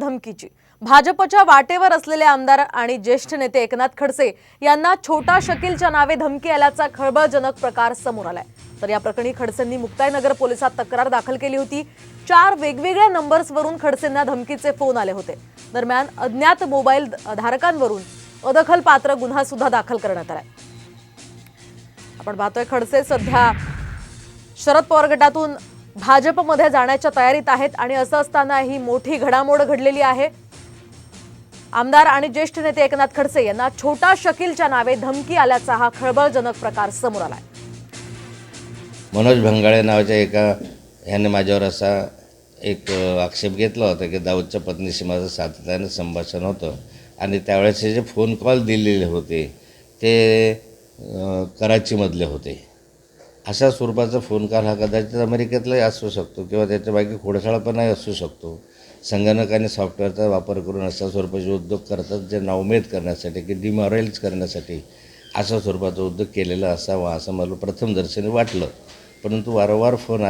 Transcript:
धमकीची. भाजपच्या वाटेवर असलेले आमदार आणि ज्येष्ठ नेते एकनाथ खडसे यांना छोटा शकीलच्या नावे धमकी आल्याचा खळबळजनक प्रकार समोर आलाय. तर या प्रकरणी खडसेंनी मुक्ताईनगर पोलिसात तक्रार दाखल केली होती. चार वेगवेगळ्या नंबर्सवरून खडसेंना धमकीचे फोन आले होते. दरम्यान अज्ञात मोबाईल धारकांवरून अदखल पात्र गुन्हा सुद्धा दाखल करण्यात आलाय. आपण पाहतोय खडसे सध्या शरद पवार गटातून भाजपमध्ये जाण्याच्या तयारीत आहेत आणि असं असताना ही मोठी घडामोड घडलेली आहे. आमदार आणि ज्येष्ठ नेते एकनाथ खडसे यांना छोटा शकीलच्या नावे धमकी आल्याचा हा खळबळजनक प्रकार समोर आलाय. मनोज भंगाळे नावाच्या एका ह्याने माझ्यावर असा एक आक्षेप घेतला होता की दाऊदच्या पत्नीशी माझं सातत्यानं संभाषण होतं आणि त्यावेळेस हे जे फोन कॉल दिलेले होते ते कराचीमधले होते. अशा स्वरूपाचा फोन कॉल हा कदाचित अमेरिकेतलाही असू शकतो किंवा त्याच्या बाकी खोडसाळपणाही असू शकतो. संगणक आणि सॉफ्टवेअरचा वापर करून अशा स्वरूपाचे उद्योग करतात जे नावमेद करण्यासाठी की डिमॉरलाइज करण्यासाठी अशा स्वरूपाचा उद्योग केलेला असावा असं मला प्रथमदर्शनी वाटलं. परंतु वारंवार फोन आले